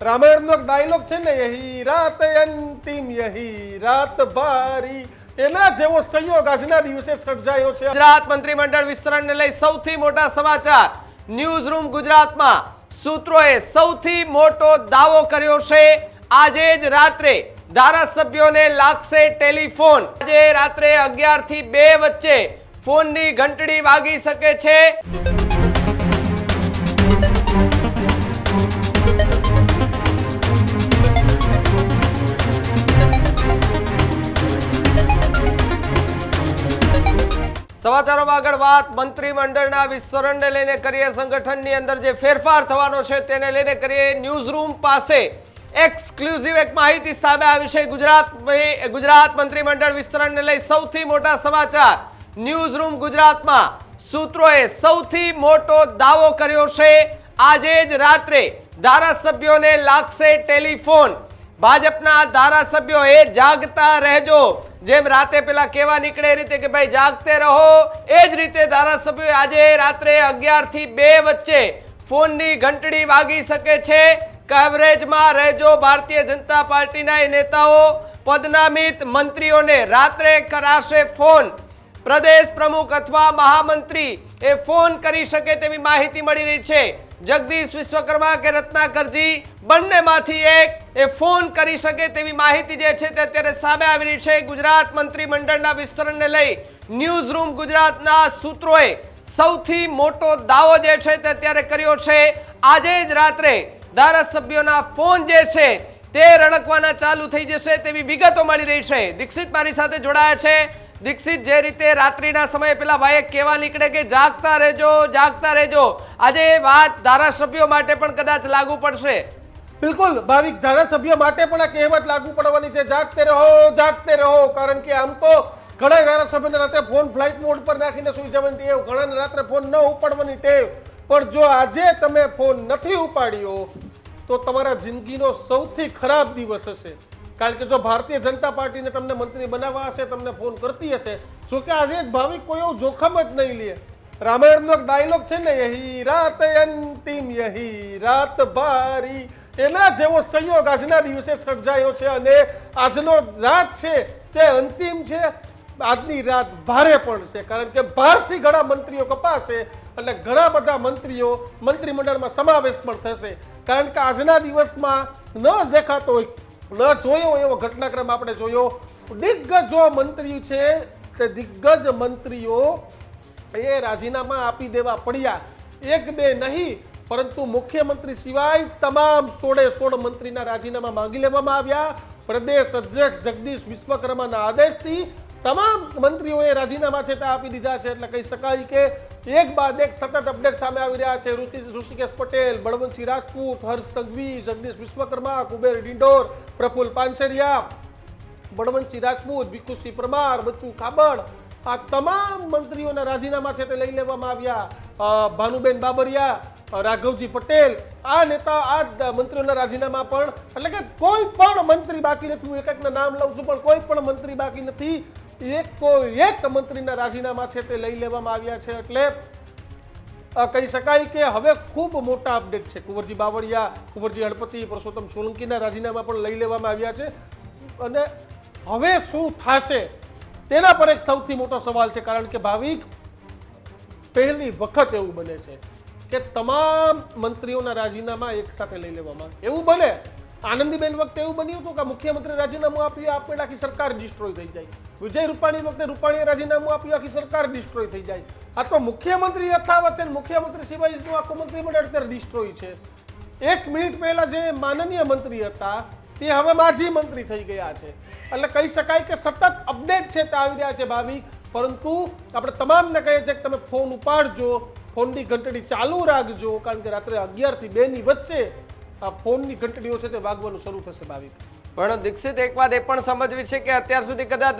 એક ડાયલોગ છે ને, યહી રાત અંતિમ, યહી રાત ભારી. એના જેવો સંયોગ આજના દિવસે સર્જાયો છે. ગુજરાત મંત્રીમંડળ વિસ્તરણને લઈ સૌથી મોટા સમાચાર. ન્યૂઝ રૂમ ગુજરાતમાં સૂત્રોએ સૌથી મોટો દાવો કર્યો છે. આજે જ રાત્રે ધારાસભ્યોને લાગશે ટેલિફોન. આજે રાત્રે અગિયારથી બે વચ્ચે ફોનની ઘંટડી વાગી શકે છે. સમાચારોમાં આગળ વાત. મંત્રીમંડળના વિસ્તરણને લઈને કરીએ સંગઠનની અંદર જે ફેરફાર થવાનો છે તેને લઈને કરીએ ન્યૂઝ રૂમ પાસે. એક્સક્લુઝિવ એક માહિતી સામે આવી છે. ગુજરાત ગુજરાત મંત્રીમંડળ વિસ્તરણને લઈ સૌથી મોટા સમાચાર. ન્યૂઝ રૂમ ગુજરાતમાં સૂત્રોએ સૌથી મોટો દાવો કર્યો છે. આજે જ રાત્રે ધારાસભ્યોને લાગશે ટેલિફોન. ભાજપના ધારાસભ્યો એ જાગતા રહેજો. જેમ રાતે પેલા કેવા નીકળે રીતે કે ભાઈ જાગતે રહો. એ જ રીતે ધારાસભ્યો આજે રાત્રે અગિયારથી બે વચ્ચે ફોનની ઘંટડી વાગી શકે છે. કવરેજમાં રહેજો ભારતીય જનતા પાર્ટીના નેતાઓ. પદનામિત મંત્રીઓને રાત્રે કરાશે ફોન. પ્રદેશ પ્રમુખ અથવા મહામંત્રી એ ફોન કરી શકે તેવી માહિતી મળી રહી છે. જગદીશ વિશ્વકર્મા કે રત્નાકરજી, બંનેમાંથી એક એ ફોન કરી શકે તેવી માહિતી જે છે તે અત્યારે સામે આવી રહી છે. ગુજરાત મંત્રીમંડળના વિસ્તરણને લઈ ન્યૂઝ રૂમ ગુજરાતના સૂત્રોએ સૌથી મોટો દાવો જે છે તે અત્યારે કર્યો છે. આજે જ રાત્રે ધારાસભ્યોના ફોન જે છે તે રણકવાના ચાલુ થઈ જશે તેવી વિગતો મળી રહી છે. દીક્ષિત મારી સાથે જોડાયા છે. દીક્ષિત જે રીતે રાત્રિના સમયે પેલા ભાઈએ કેવા નીકળે કે જાગતા રહેજો જાગતા રહેજો. આજે એ વાત ધારાસભ્યો માટે પણ કદાચ લાગુ પડશે. બિલકુલ, ભાવિક ધારાસભ્ય માટે પણ આ કહેવત લાગુ પડવાની છે. જાગતે રહો જાગતે રહો. કારણ કે આમ તો ઘણા ધારાસભ્યોને રાતે ફોન ફ્લાઇટ મોડ પર નાખીને સુઈ જવાની ટેવ ઘણાને રાત્રે ફોન ન ઉપાડવાની ટેવ. પણ જો આજે તમે ફોન નથી ઉપાડ્યો, તો તમારા જિંદગીનો સૌથી ખરાબ દિવસ હશે. કારણ કે જો ભારતીય જનતા પાર્ટીને તમને મંત્રી બનાવવા હશે, તમને ફોન કરતી હશે, શું કે આજે ભાવિક કોઈ એવું જોખમ જ નહીં લે? રામાયણનો એક ડાયલોગ છે ને, યહી રાત અંતિમ, યહી રાત ભારી. એના જેવો સંયોગ આજના દિવસે સર્જાયો છે અને આજનો રાત છે તે અંતિમ છે. આજની રાત ભારે પણ છે, કારણ કે ભારથી ઘણા મંત્રીઓ કપાશે અને ઘણા બધા મંત્રીઓ મંત્રીમંડળમાં સમાવેશ પણ થશે. કારણ કે આજના દિવસમાં ન દેખાતો હોય ન જોયો એવો ઘટનાક્રમ આપણે જોયો. દિગ્ગજો મંત્રી છે, તે દિગ્ગજ મંત્રીઓ એ રાજીનામા આપી દેવા પડ્યા. એક બે નહીં, પરંતુ મુખ્યમંત્રી સિવાય તમામ સોળે સોળ મંત્રીના રાજીનામા માંગી લેવામાં આવ્યા. પ્રદેશ અધ્યક્ષ જગદીશ વિશ્વકર્માના આદેશથી તમામ મંત્રીઓએ રાજીનામા છે તે આપી દીધા છે. એટલે કહી શકાય કે એક બાદ એક સતત અપડેટ સામે આવી રહ્યા છે. ઋષિ- ઋષિકેશ પટેલ, બળવંતસિંહ રાજપૂત, હર્ષ સંઘવી, જગદીશ વિશ્વકર્મા, કુબેર ડિંડોર પ્રફુલ પાનસેરિયા, બળવંતસિંહ રાજપૂત, ભીખુસિંહ પરમાર, બચ્ચુ ખાબડ, આ તમામ મંત્રીઓના રાજીનામા છે તે લઈ લેવામાં આવ્યા. ભાનુબેન બાબરિયા રાઘવજી પટેલ, આ નેતા, આ મંત્રીઓના રાજીનામા પણ, એટલે કે કોઈ પણ મંત્રી બાકી નથી. હું એક એકના નામ લઉં છું, પણ કોઈ પણ મંત્રી બાકી નથી. એક કોઈ એક મંત્રીના રાજીનામા છે તે લઈ લેવામાં આવ્યા છે, એટલે કહી શકાય કે હવે ખૂબ મોટા અપડેટ છે. કુંવરજી બાવળિયા, કુંવરજી હળપતિ, પરસોત્તમ સોલંકીના રાજીનામા પણ લઈ લેવામાં આવ્યા છે. અને હવે શું થશે તેના પર એક સૌથી મોટો સવાલ છે, કારણ કે ભાવિક પહેલી વખત એવું બને છે કે તમામ મંત્રીઓના રાજીનામા એક સાથે લઈ લેવામાં એવું બને આનંદીબેન વખતે એવું બન્યું હતું કે મુખ્યમંત્રી રાજીનામું આપ્યું આપણે આખી સરકાર ડિસ્ટ્રોય થઈ જાય. વિજય રૂપાણી વખતે રૂપાણીએ રાજીનામું આપ્યું, આખી સરકાર ડિસ્ટ્રોય થઈ જાય. આ તો મુખ્યમંત્રી યથાવત છે મુખ્યમંત્રી સિવાયનું આખું મંત્રીમંડળ અત્યારે ડિસ્ટ્રોય છે. એક મિનિટ પહેલા જે માનનીય મંત્રી હતા, તે હવે માજી મંત્રી થઈ ગયા છે. એટલે કહી શકાય કે સતત અપડેટ છે તે આવી રહ્યા છે ભાવિક પરંતુ આપણે તમામને કહીએ છીએ કે તમે ફોન ઉપાડજો ફોનની ઘંટડી ચાલુ રાખજો, કારણ કે રાત્રે અગિયારથી બેની વચ્ચે આ ફોનની ઘંટડીઓ છે તે વાગવાનું શરૂ થશે ભાવિક. પણ દીક્ષિત એક વાત એ પણ સમજવી છે કે અત્યાર સુધી કદાચ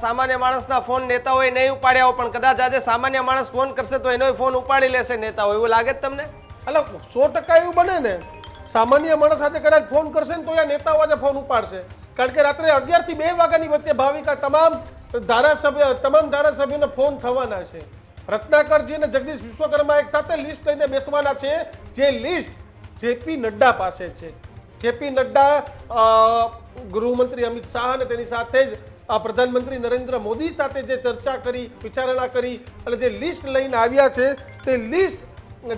સામાન્ય માણસના ફોન નેતાઓએ નહીં ઉપાડ્યા હોય પણ કદાચ આજે સામાન્ય માણસ ફોન કરશે તો એનો ફોન ઉપાડી લેશે નેતાઓ. એવું લાગે તમને? એટલે સો ટકા એવું બને ને સામાન્ય માણસ સાથે કદાચ ફોન કરશે ને તો એ નેતાઓ આજે ફોન ઉપાડશે. કારણ કે રાત્રે અગિયારથી બે વાગ્યાની વચ્ચે ભાવિકા તમામ ધારાસભ્ય તમામ ધારાસભ્યોને ફોન થવાના છે. રત્નાકરજી અને જગદીશ વિશ્વકર્મા એક સાથે લિસ્ટ લઈને બેસવાના છે. જે લિસ્ટ જેપી નડ્ડા પાસે છે. જેપી નડ્ડા ગૃહમંત્રી અમિત શાહ અને તેની સાથે જ આ પ્રધાનમંત્રી નરેન્દ્ર મોદી સાથે જે ચર્ચા કરી, વિચારણા કરી અને જે લિસ્ટ લઈને આવ્યા છે, તે લિસ્ટ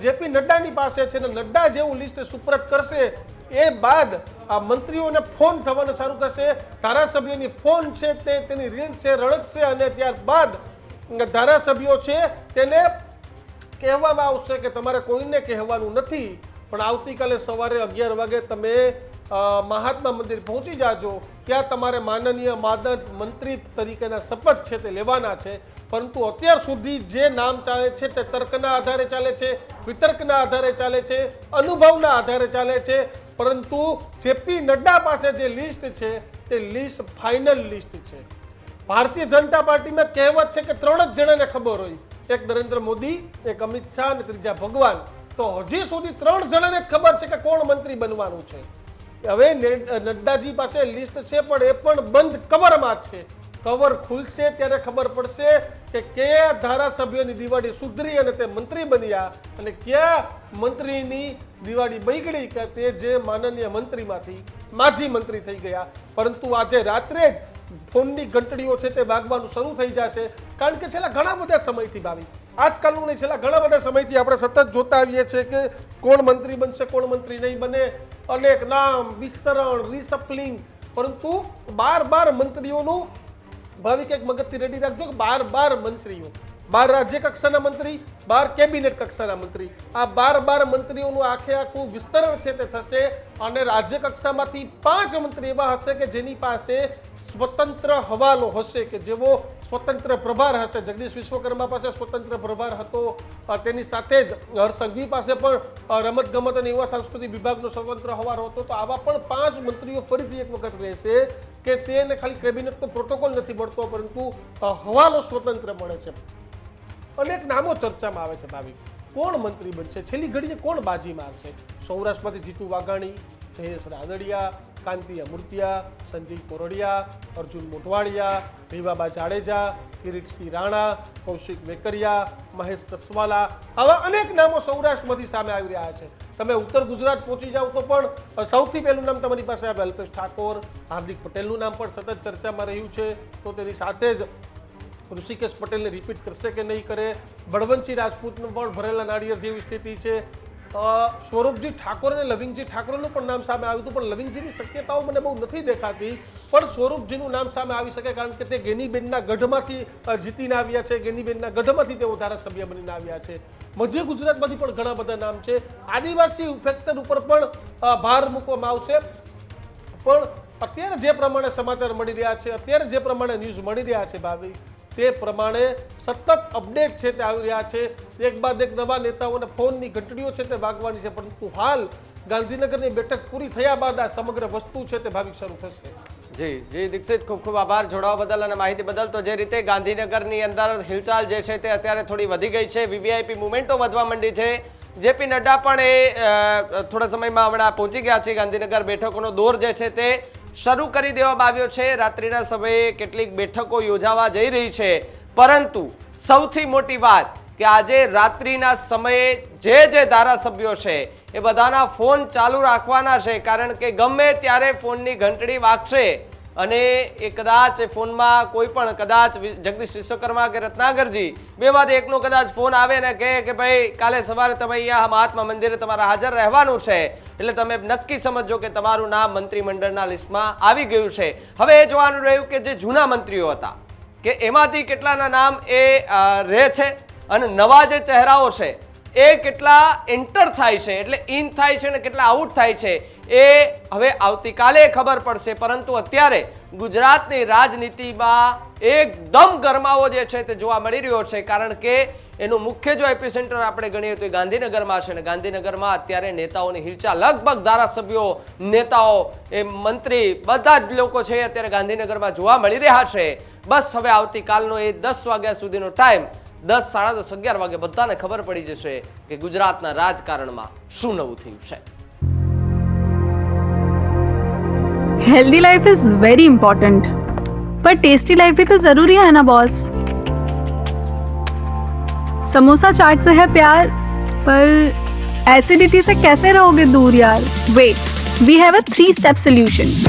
જેપી નડ્ડાની પાસે છે અને નડ્ડા જેવું લિસ્ટ સુપ્રત કરશે, એ બાદ આ મંત્રીઓને ફોન થવાનું શરૂ થશે, ધારાસભ્યોની ફોન છે તે, તેની રીણ છે રળકશે અને ત્યારબાદ ધારાસભ્યો છે તેને કહેવામાં આવશે કે તમારે કોઈને કહેવાનું નથી. પણ આવતીકાલે સવારે અગિયાર વાગે તમે મહાત્મા મંદિર પહોંચી જાજો. ત્યાં તમારે માનનીય માદદ મંત્રી તરીકેના શપથ છે તે લેવાના છે. પરંતુ અત્યાર સુધી જે નામ ચાલે છે તે તર્કના આધારે ચાલે છે, વિતર્કના આધારે ચાલે છે, અનુભવના આધારે ચાલે છે. પરંતુ જેપી નડ્ડા પાસે જે લિસ્ટ છે તે લિસ્ટ ફાઇનલ લિસ્ટ છે. ભારતીય જનતા પાર્ટીમાં કહેવત છે કે ત્રણ જ જણાને ખબર હોય. એક નરેન્દ્ર મોદી, એક અમિત શાહ અને ત્રીજા ભગવાન. તો હજી સુધી ત્રણ જણાને જ ખબર છે કે કોણ મંત્રી બનવાનું છે. હવે નડ્ડાજી પાસે લિસ્ટ છે, પણ એ પણ બંધ કવરમાં છે. કવર ખુલશે ત્યારે ખબર પડશે કે કયા ધારાસભ્યની દિવાળી સુધરી અને તે મંત્રી બન્યા અને કયા મંત્રીની દિવાળી બગડી કે તે જે માનનીય મંત્રીમાંથી માજી મંત્રી થઈ ગયા. પરંતુ આજે રાત્રે જ ફોનની ઘંટડીઓ છે તે વાગવાનું શરૂ થઈ જશે. કારણ કે છેલ્લા ઘણા બધા સમયથી ભાવી આજકાલનું નહીં, છેલ્લા ઘણા બધા સમયથી આપણે સતત જોતા આવીએ છીએ કે કોણ મંત્રી બનશે, કોણ મંત્રી નહીં બને. અનેક નામ, વિસ્તરણ રિસપ્લિંગ પરંતુ બાર બાર મંત્રીઓનું ભાવિક એક મગજથી રેડી રાખજો કે બાર બાર મંત્રીઓ. બાર રાજ્ય કક્ષાના મંત્રી, બાર કેબિનેટ કક્ષાના મંત્રી. આ બાર બાર મંત્રીઓનું આખે આખું વિસ્તરણ છે તે થશે અને રાજ્ય કક્ષામાંથી પાંચ મંત્રી એવા હશે કે જેની પાસે સ્વતંત્ર હવાલો હશે કે જેવો સ્વતંત્ર પ્રભાર હશે. જગદીશ વિશ્વકર્મા પાસે સ્વતંત્ર પ્રભાર હતો. તેની સાથે જ હર્ષ પાસે પણ રમતગમત અને યુવા સાંસ્કૃતિક વિભાગનો સ્વતંત્ર હવાર હતો. તો આવા પણ પાંચ મંત્રીઓ ફરીથી એક વખત રહેશે કે તેને ખાલી કેબિનેટનો પ્રોટોકોલ નથી મળતો, પરંતુ હવાલો સ્વતંત્ર મળે છે. અનેક નામો ચર્ચામાં આવે છે ભાવિક. કોણ મંત્રી બનશે? છેલ્લી ઘડીએ કોણ બાજી મારશે સૌરાષ્ટ્રમાંથી જીતુ વાઘાણી, જયેશ રાદડિયા કાંતિ અમૃતિયા સંજીવ કોરડિયા, અર્જુન મોટવાડિયા રીવાબા જાડેજા, કિરીટસિંહ રાણા, કૌશિક વેકરિયા, મહેશ કસવાલા આવા અનેક નામો સૌરાષ્ટ્રમાંથી સામે આવી રહ્યા છે. તમે ઉત્તર ગુજરાત પહોંચી જાઓ તો પણ સૌથી પહેલું નામ તમારી પાસે આવે અલ્પેશ ઠાકોર, હાર્દિક પટેલનું નામ પણ સતત ચર્ચામાં રહ્યું છે. તો તેની સાથે જ ઋષિકેશ પટેલને રિપીટ કરશે કે નહીં કરે? બળવંતસિંહ રાજપૂતનું પણ ભરેલા નાળિયેર જેવી સ્થિતિ છે. સ્વરૂપજી ઠાકોર અને લવિંગજી ઠાકોરનું પણ નામ સામે આવ્યું હતું, પણ લવિંગજીની શક્યતાઓ મને બહુ નથી દેખાતી. પણ સ્વરૂપજીનું નામ સામે આવી શકે કારણ કે તે ગેનીબેનના ગઢમાંથી જીતીને આવ્યા છે. ગેનીબેનના ગઢમાંથી તેઓ ધારાસભ્ય બનીને આવ્યા છે. મધ્ય ગુજરાતમાંથી પણ ઘણા બધા નામ છે. આદિવાસી ફેક્ટર ઉપર પણ ભાર મૂકવામાં આવશે. પણ અત્યારે જે પ્રમાણે સમાચાર મળી રહ્યા છે, અત્યારે જે પ્રમાણે ન્યૂઝ મળી રહ્યા છે ભાવી તે પ્રમાણે સતત અપડેટ છે તે આવી રહ્યા છે. એક બાદ એક નવા નેતાઓને ફોનની ઘંટડીઓ છે તે વાગવાની છે, પરંતુ હાલ ગાંધીનગરની બેઠક પૂરી થયા બાદ આ સમગ્ર વસ્તુ છે તે ભાવિક શરૂ થશે. જી જી, દીક્ષિત, ખૂબ ખૂબ આભાર. જોડાવા બદલ અને માહિતી બદલ તો જે રીતે ગાંધીનગરની અંદર હિલચાલ જે છે તે અત્યારે થોડી વધી ગઈ છે. વીવીઆઈપી મુવમેન્ટો વધવા માંડી છે. જેપી નડ્ડા પણ એ થોડા સમયમાં હમણાં પહોંચી ગયા છે. ગાંધીનગર બેઠકોનો દોર જે છે તે શરૂ કરી દેવામાં આવ્યો છે. રાત્રિના સમયે કેટલીક બેઠકો યોજાવા જઈ રહી છે. પરંતુ સૌથી મોટી વાત કે આજે રાત્રિના સમયે જે જે ધારાસભ્યો છે એ બધાના ફોન ચાલુ રાખવાના છે. કારણ કે ગમે ત્યારે ફોનની ઘંટડી વાગશે અને એ કદાચ ફોનમાં કોઈ પણ કદાચ જગદીશ વિશ્વકર્મા કે રત્નાગરજી બેમાંથી એકનો કદાચ ફોન આવે ને કહે કે ભાઈ, કાલે સવારે તમે અહીંયા મહાત્મા મંદિરે તમારે હાજર રહેવાનું છે. એટલે તમે નક્કી સમજો કે તમારું નામ મંત્રીમંડળના લિસ્ટમાં આવી ગયું છે. હવે એ જોવાનું રહ્યું કે જે જૂના મંત્રીઓ હતા, કે એમાંથી કેટલાના નામ એ રહે છે અને નવા જે ચહેરાઓ છે એ કેટલા એન્ટર થાય છે, એટલે ઇન થાય છે અને કેટલા આઉટ થાય છે, એ હવે આવતીકાલે ખબર પડશે. પરંતુ અત્યારે ગુજરાતની રાજનીતિમાં એકદમ ગરમાવો જે છે તે જોવા મળી રહ્યો છે, કારણ કે એનું મુખ્ય જો એપિસેન્ટર આપણે ગણીએ તો એ ગાંધીનગરમાં છે અને ગાંધીનગરમાં અત્યારે નેતાઓની હિલચા લગભગ ધારાસભ્યો, નેતાઓ, એ મંત્રી બધા જ લોકો છે અત્યારે ગાંધીનગરમાં જોવા મળી રહ્યા છે. બસ હવે આવતીકાલનો એ દસ વાગ્યા સુધીનો ટાઈમ દસ સાડા દસ અગિયાર વાગે બધાને ખબર પડી જશે કે ગુજરાતના રાજકારણમાં શું નવું થયું છે healthy life is very important पर टेस्टी लाइफ भी तो जरूरी है ना बॉस समोसा चाट से है प्यार पर एसिडिटी से कैसे रहोगे दूर यार wait we have a three step solution